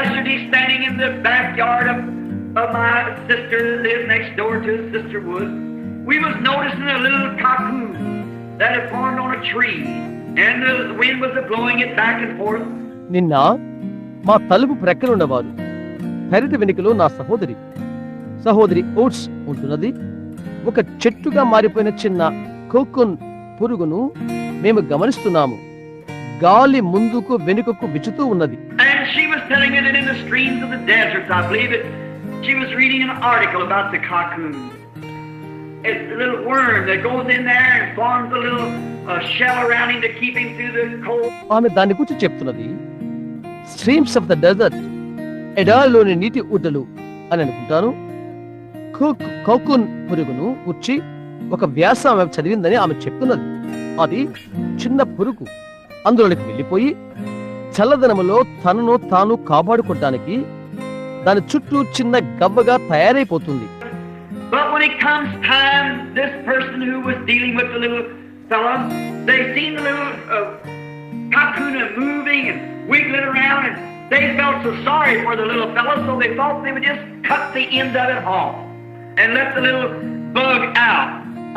yesterday standing in the backyard of, of my sister that lives next door to Sister Wood, we was noticing a little cocoon that had formed on a tree, and the wind was blowing it back and forth. నిన్న మా తలుపు ప్రక్కనున్నవారు పెరటి వెనుకలో నా సహోదరి సహోదరి oats ఉంటున్నది ఒక చెట్టుగా మారిపోయిన చిన్న కోకోన్ పురుగును మేము గమనిస్తున్నాము గాలి ముందుకు వెనుకకు విచుతూ ఉన్నది telling me that in the streams of the desert, I believe it, she was reading an article about the cocoon. It's a little worm that goes in there and forms a little uh, shell around him to keep him through the cold. ఆమె దాని గురించి చెప్తున్నది streams of the desert ఎడాల్లోని నీటి ఉడ్డలు అని అనుకుంటాను coke కోకున్ పురుగును గుర్చి ఒక వ్యాసం ఆమె చదివిందని ఆమె చెప్తున్నది అది చిన్న పురుగు అందులోకి వెళ్ళిపోయి చల్లదనములో తనను తాను కాపాడుకోవటానికి దాని చుట్టూ చిన్న గబ్బగా తయారైపోతుంది.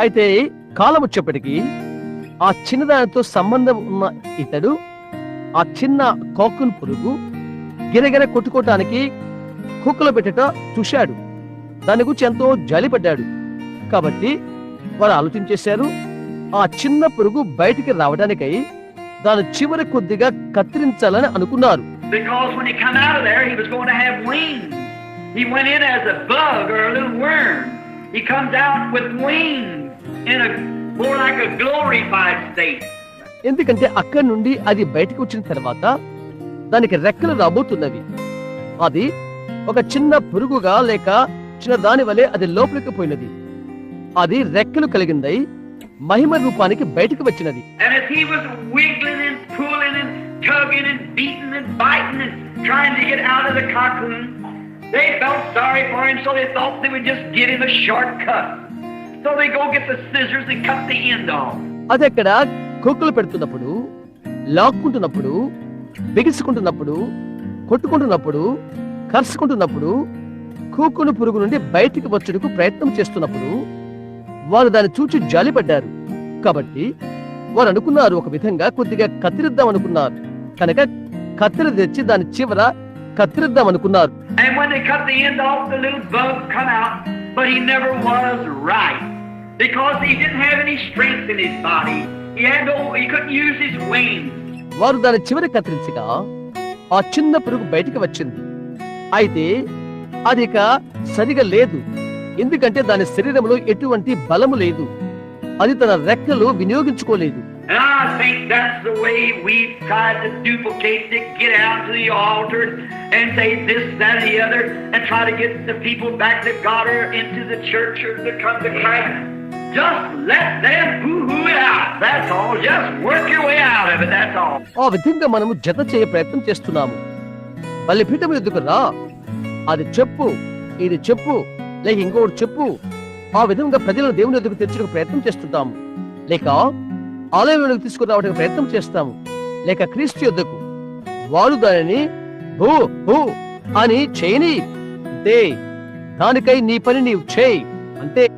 అయితే కాలం వచ్చేప్పటికీ ఆ చిన్నదానితో సంబంధం ఉన్న ఇతడు ఆ చిన్న కోకున్ పురుగు గిరగిర కొట్టుకోవటానికి కుక్కలు పెట్టట చూశాడు. దాని గురించి ఎంతో జాలిపడ్డాడు. కాబట్టి వారు ఆలోచించేశారు ఆ చిన్న పురుగు బయటికి రావడానికై దాని చివరి కొద్దిగా కత్తిరించాలని అనుకున్నారు. ఎందుకంటే అక్కడి నుండి అది బయటకు వచ్చిన తర్వాత దానికి రెక్కలు రాబోతున్నవి అది ఒక చిన్న పురుగుగా లేక చిన్న దాని వలె అది లోపలికి పోయినది అది రెక్కలు కలిగిందై మహిమ రూపానికి బయటకు వచ్చినది get they felt sorry for him, so they thought they would just give him a shortcut. So they go get the scissors and cut the end off. అది అక్కడ కుక్కలు పెడుతున్నప్పుడు లాక్కుంటున్నప్పుడు బిగిసుకుంటున్నప్పుడు కొట్టుకుంటున్నప్పుడు కరుసుకుంటున్నప్పుడు కూకును పురుగు నుండి బయటికి వచ్చుటకు ప్రయత్నం చేస్తున్నప్పుడు వారు దాన్ని చూచి జాలిపడ్డారు. కాబట్టి వారు అనుకున్నారు ఒక విధంగా కొద్దిగా కత్తిరిద్దాం అనుకున్నారు. కనుక కత్తిరి తెచ్చి దాని చివర కత్తిరిద్దాం అనుకున్నారు. Because he didn't have any strength in his body. వారు దాని చివరి కత్తిరించగా ఆ చిన్న పురుగు బయటికి వచ్చింది. అయితే అది సరిగా లేదు. ఎందుకంటే దాని శరీరంలో ఎటువంటి బలము లేదు. అది తన రెక్కలు వినియోగించుకోలేదు. Just let them hoo-hoo it out. That's all. Just work your way out of it. That's all. ఆ విధంగా మనము జత చేయ ప్రయత్నం చేస్తున్నాము. బలిపీఠం ఎద్దుకు రా. అది చెప్పు ఇది చెప్పు లేక ఇంకొకటి చెప్పు. ఆ విధంగా ప్రజలను దేవుని ఎదుగు తెచ్చుకు ప్రయత్నం చేస్తుంటాము లేక ఆలయంలోకి తీసుకురావడానికి ప్రయత్నం చేస్తాము. లేక క్రీస్తు యొద్దకు. వారు దానిని భూ భూ అని చేయని. దే దానికై నీ పని నీవు చేయి. అంతే.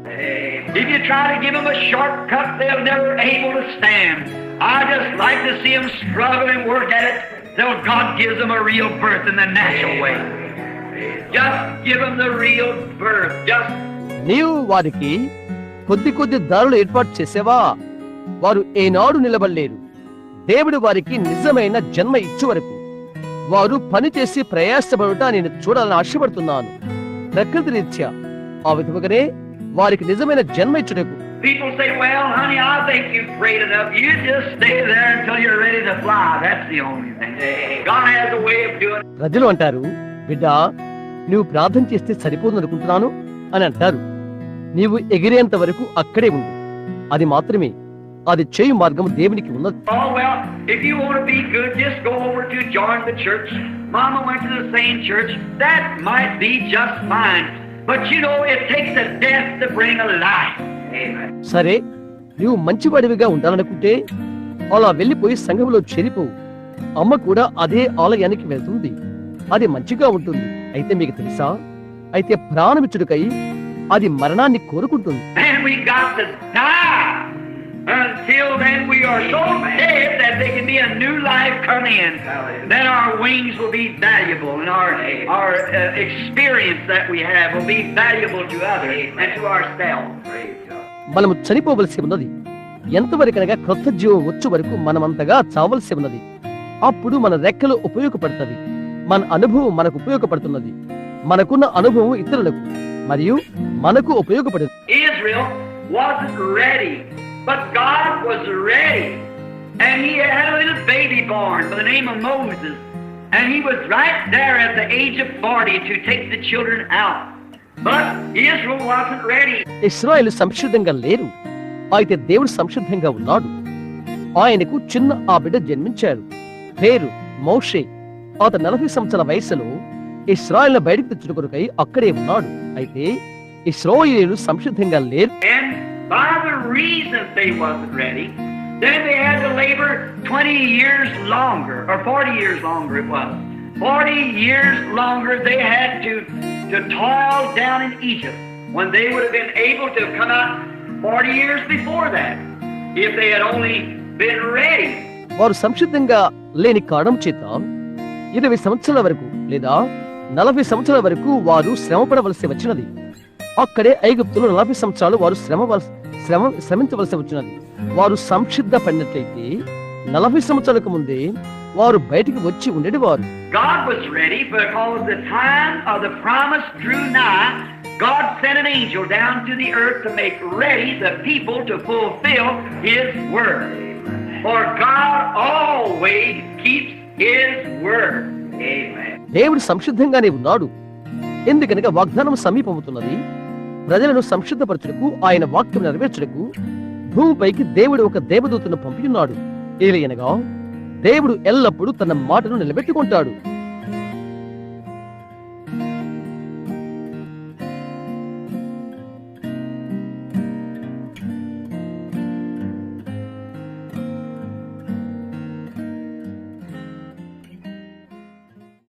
If you try to give them a shortcut, they'll never able to stand. I just like to see them struggle and work at it till God gives them a real birth in the natural way. Just give them the real birth. Just నీవు వారికి కొద్ది కొద్ది దారులు ఏర్పాటు చేసేవా వారు ఏనాడు నిలబడలేరు దేవుడు వారికి నిజమైన జన్మ ఇచ్చు వరకు వారు పనిచేసి ప్రయాసపడుట నేను చూడాలని ఆశపడుతున్నాను ప్రకృతి రీత్యా ఆ విధముగానే వారికి నిజమైన జన్మ ఇచ్చుటకు ప్రజలు అంటారు బిడ్డ నువ్వు ప్రార్థన చేస్తే సరిపోదు అనుకుంటున్నాను? అని అంటారు నీవు ఎగిరేంత వరకు అక్కడే ఉండు. అది మాత్రమే. అది చేయు మార్గం దేవునికి ఉన్నది. But you know, it takes a death to bring a life. Amen. సరే నీవు మంచివాడివిగా ఉండాలనుకుంటే అలా వెళ్ళిపోయి సంఘంలో చేరిపోవు అమ్మ కూడా అదే ఆలయానికి వెళ్తుంది. అది మంచిగా ఉంటుంది. అయితే మీకు తెలుసా? అయితే ప్రాణమిచ్చుడికై అది మరణాన్ని కోరుకుంటుంది. Be a new life come in. Then our wings will be valuable, and our our uh, experience that we have will be valuable to others and to ourselves. మనము చనిపోవలసి ఉన్నది ఎంతవరకనగా క్రొత్త జీవం వచ్చు వరకు మనమంతగా చావలసి ఉన్నది అప్పుడు మన రెక్కలు ఉపయోగపడుతుంది మన అనుభవం మనకు ఉపయోగపడుతున్నది మనకున్న అనుభవం ఇతరులకు మరియు మనకు ఉపయోగపడుతుంది And he had a little baby born by the name of Moses. And he was right there at the age of 40 to take the children out. But Israel wasn't ready. Israel సంసిద్ధంగా లేరు అయితే దేవుడు సంసిద్ధంగా ఉన్నాడు ఆయనకు చిన్న ఆ బిడ్డ జన్మించారు పేరు మోషే అతను నలభై సంవత్సరాల వయసులో ఇస్రాయేల్ బయటకు తెచ్చుట కొరకై అక్కడే ఉన్నాడు అయితే ఇస్రాయేలు సంసిద్ధంగా లేరు And by the reason they wasn't ready, then they had to labor 20 years longer, or 40 years longer it was. 40 years longer they had to, to toil down in Egypt when they would have been able to come out 40 years before that if they had only been ready. వారు సంక్షిప్తంగా లేని కారణం చేత ఇరవై సంవత్సరాల వరకు లేదా నలభై సంవత్సరాల వరకు వారు శ్రమపడవలసి వచ్చినది అక్కడే ఐగుప్తులు నలభై సంవత్సరాలు వారు శ్రమ శ్రమ శ్రమించవలసి వచ్చినది. వారు సంక్షిద్ధ పడినట్లయితే నలభై సంవత్సరాలకు ముందే వారు బయటికి వచ్చి ఉండేది వారు దేవుడు సంశుద్ధంగానే ఉన్నాడు. ఎందుకనగా వాగ్దానం సమీపమవుతున్నది? ప్రజలను సంక్షిద్ధపరచుటకు ఆయన వాక్యం నెరవేర్చుటకు భూమిపైకి దేవుడు ఒక దేవదూతను పంపియున్నాడు. ఏలయనగా దేవుడు ఎల్లప్పుడూ తన మాటను నిలబెట్టుకుంటాడు.